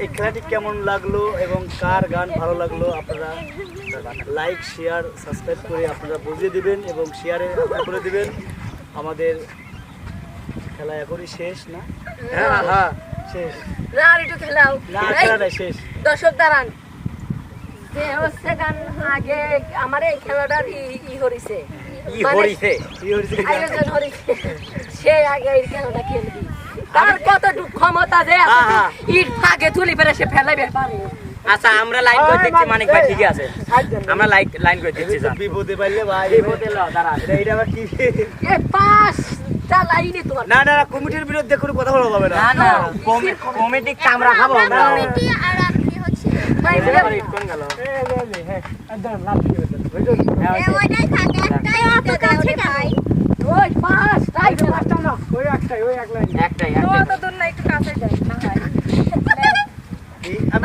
এই খেলাটি কেমন লাগল এবং কার গান ভালো লাগল আপনারা লাইক শেয়ার সাবস্ক্রাইব করে আপনারা বুঝিয়ে দিবেন এবং শেয়ারে করে দিবেন। আমাদের খেলা এখনই শেষ না? হ্যাঁ হ্যাঁ শেষ। না আর একটু খেলাও না খেলাটা শেষ। দর্শক দাঁড়ান। যে হচ্ছে গান আগে আমার এই খেলাটার ই- ই হরিছে। ই হরিছে আয়োজন হরিছে। সে আগে এই খেলাটা খেলবি। তার কতটুকু ক্ষমতা যে হ্যাঁ, হ্যাঁ। ইট ফাঁকে তুলি পেরে সে ফেলাইবে পারে আচ্ছা আমরা লাইন করে দিচ্ছি মানিক ভাই ঠিকই আছে। আমরা লাইন লাইন করে দিচ্ছি। বিপদে পারলে ভাই। বিপদে ল, দাঁড়া। এটা আবার কি? এ তোমার। না না না কমিটির বিরুদ্ধে কোনো কথা বলা হবে না। না না। কমে- কমিটি কামরা খাব আমরা কমিটি আর আপনি হচ্ছে ভাই, আবার গেল? হ্যাঁ, এ ওইটাই থাকে একটাই অত কাছে ভাই ওই পাঁচ তাই তো একটাই একটাই দূর না একটু কাছে যাই এই, আমি বাট খে- হবে না। আমি খেলব না এই খেলবি। আরে বাবা রে, নাটক করো। এরপরে যে পরীক্ষা- এই, অতি চালাকে কথা আছে অতি চালাকে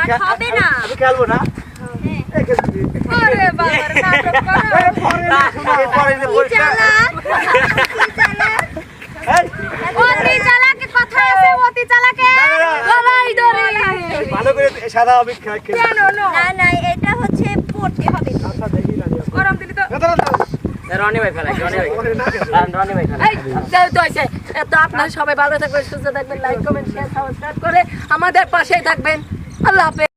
না, না, না, গলায় ধরে। ভালো করে সাদা আমি খে- না না এটা হচ্ছে পড়তে হবে। রনি ভাই ফেলাই রনি ভাই রনি ভাই ফেলাই এই, যেহেতু হয়েছে, এত আপনারা সবাই ভালো থাকবেন সুস্থ থাকবেন লাইক কমেন্ট শেয়ার সাবস্ক্রাইব করে আমাদের পাশেই থাকবেন। আল্লাহ হাফেজ।